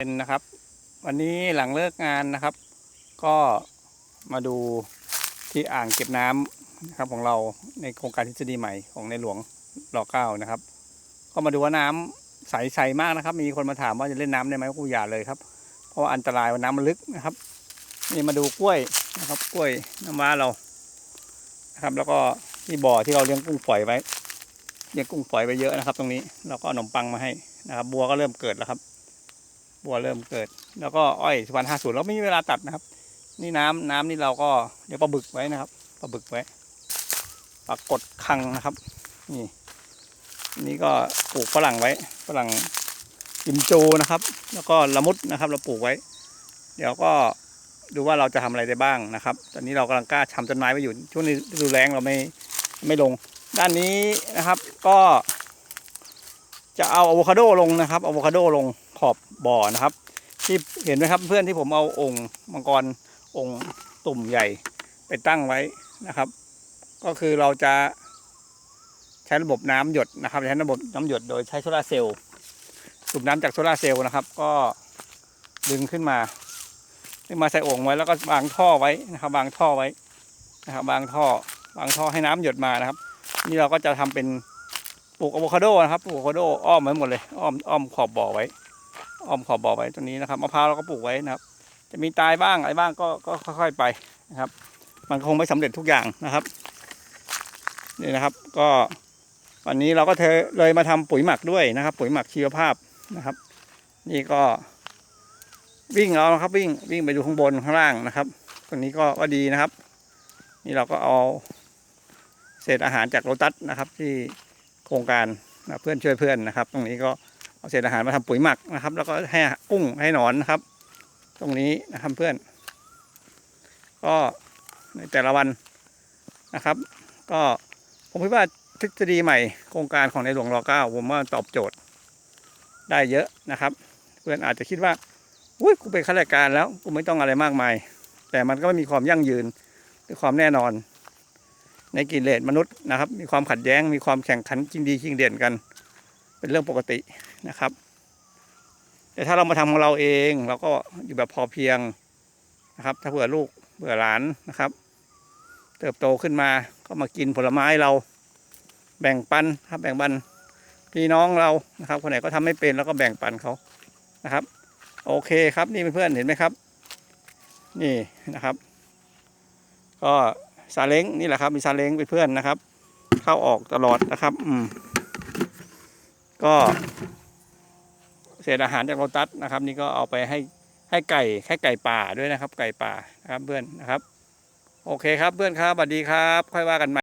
เป็นนะครับ วันนี้หลังเลิกงานนะครับ ก็มาดูที่อ่างเก็บน้ำนะครับของเราในโครงการทฤษฎีใหม่ของในหลวงรอเก้านะครับ ก็มาดูว่าน้ำใสๆมากนะครับ มีคนมาถามว่าจะเล่นน้ำได้ไหมกูอย่าเลยครับ เพราะว่าอันตรายว่าน้ำมันลึกนะครับ นี่มาดูกล้วยนะครับกล้วยน้ำว้าเรานะครับ แล้วก็ที่บ่อที่เราเลี้ยงกุ้งฝอยไว้เลี้ยงกุ้งฝอยไว้เยอะนะครับ ตรงนี้เราก็ขนมปังมาให้นะครับ บัวก็เริ่มเกิดแล้วครับ บัวเริ่มเกิด แล้วก็อ้อยสุพรรณห้าศูนย์เราไม่มีเวลาตัดนะครับ นี่น้ำน้ำนี่เราก็เดี๋ยวปลาบึกไว้นะครับปลาบึกไว้ปลากดคังนะครับ นี่ นี่ก็ปลูกฝรั่งไว้ฝรั่งกิมจูนะครับ แล้วก็ละมุดนะครับ เราปลูกไว้ เดี๋ยวก็ดูว่าเราจะทำอะไรได้บ้างนะครับ ตอนนี้เรากำลังกล้าทำต้นไม้ไว้อยู่ ช่วงนี้ฤดูแล้งเราไม่ไม่ลง ด้านนี้นะครับก็ จะเอาอะโวคาโดลงนะครับอะโวคาโดลง ขอบบ่อนะครับ ที่เห็นไหมครับเพื่อนที่ผมเอาองค์มังกรองค์ตุ่มใหญ่ไปตั้งไว้นะครับ ก็คือเราจะใช้ระบบน้ำหยดนะครับใช้ระบบน้ำหยดโดยใช้โซลาร์เซลล์สูบน้ำจากโซลาร์เซลล์นะครับ ก็ดึงขึ้นมาดึงมาใส่โอ่งไว้แล้วก็วางท่อไว้นะครับวางท่อไว้นะครับวางท่อวางท่อให้น้ำหยดมานะครับ นี่เราก็จะทำเป็นปลูกอะโวคาโดนะครับปลูกอะโวคาโดอ้อมไว้หมดเลยอ้อมอ้อมขอบบ่อไว้ อ้อมขอบบ่อไว้ตัวนี้นะครับมะพร้าวเราก็ปลูกไว้นะครับ จะมีตายบ้างอะไรบ้างก็ก็ค่อยๆไปนะครับ มันคงไม่สำเร็จทุกอย่างนะครับนี่นะครับ ก็วันนี้เราก็เทเลยมาทำปุ๋ยหมักด้วยนะครับ ปุ๋ยหมักชีวภาพนะครับ นี่ก็วิ่งเอานะครับวิ่งวิ่งไปดูข้างบนข้างล่างนะครับตัวนี้ก็ก็ดีนะครับ นี่เราก็เอาเศษอาหารจากโลตัสนะครับ ที่โครงการนะเพื่อนช่วยเพื่อนนะครับ ตรงนี้ก็ เอาเศษอาหารมาทำปุ๋ยหมักนะครับ แล้วก็ให้กุ้งให้หนอนนะครับ ตรงนี้นะครับเพื่อน ก็ในแต่ละวันนะครับ ก็ผมคิดว่าทฤษฎีใหม่โครงการของในหลวงรอเก้าผมว่าตอบโจทย์ ได้เยอะนะครับ เพื่อนอาจจะคิดว่าอุ้ยกูเป็นข้าราชการแล้วกูไม่ต้องอะไรมากมาย แต่มันก็ไม่มีความยั่งยืนหรือความแน่นอน ในกิเลสมนุษย์นะครับ มีความขัดแย้งมีความแข่งขันจริงดีจริงเด่นกัน เป็นเรื่องปกตินะครับ แต่ถ้าเรามาทำของเราเองเราก็อยู่แบบพอเพียงนะครับ ถ้าเผื่อลูกเผื่อหลานนะครับ เติบโตขึ้นมาก็มากินผลไม้เรา แบ่งปันครับแบ่งปันพี่น้องเรานะครับ คนไหนก็ทำไม่เป็นแล้วก็แบ่งปันเขานะครับ โอเคครับนี่เพื่อนๆเห็นไหมครับ นี่นะครับ ก็ซาเล้งนี่แหละครับมีซาเล้งเป็นเพื่อนนะครับ เข้าออกตลอดนะครับ อืม ก็เศษอาหารจากโลตัสนะครับ นี่ก็เอาไปให้ให้ไก่ให้ไก่ป่าด้วยนะครับ ไก่ป่านะครับเพื่อนนะครับ โอเคครับเพื่อนครับสวัสดีครับ ค่อยว่ากันใหม่